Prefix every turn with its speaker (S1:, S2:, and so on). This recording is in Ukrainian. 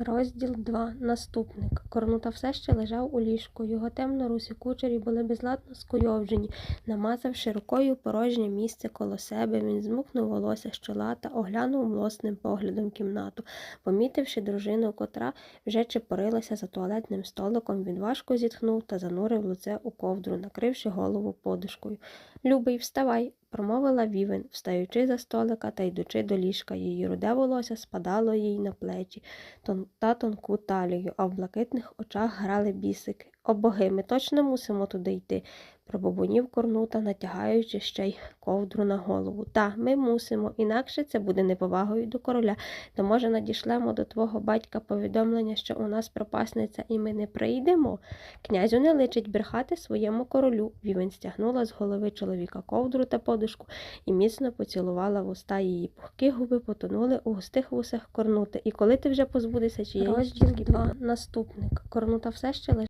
S1: Розділ 2. Наступник. Корнута все ще лежав у ліжку. Його темно-русі кучері були безладно скуйовджені. Намазавши рукою порожнє місце коло себе, він змукнув волосся з чола та оглянув млосним поглядом кімнату. Помітивши дружину, котра вже чепорилася за туалетним столиком, він важко зітхнув та занурив лице у ковдру, накривши голову подушкою. Любий, вставай, промовила Вівен, встаючи за столика та йдучи до ліжка. Її руде волосся спадало їй на плечі та тонку талію, а в блакитних очах грали бісики. О боги, ми точно мусимо туди йти, пробубонів корнута, натягаючи ще й ковдру на голову. Та, ми мусимо, інакше це буде неповагою до короля. То, може, надішлемо до твого батька повідомлення, що у нас пропасниця і ми не прийдемо? Князю не личить брехати своєму королю. Вівень стягнула з голови чоловіка ковдру та подушку і міцно поцілувала вуста. Її пухкі губи потонули у густих вусах корнути. І коли ти вже позбудешся чиєї Розділ 2. Наступник. Корнута все ще лежала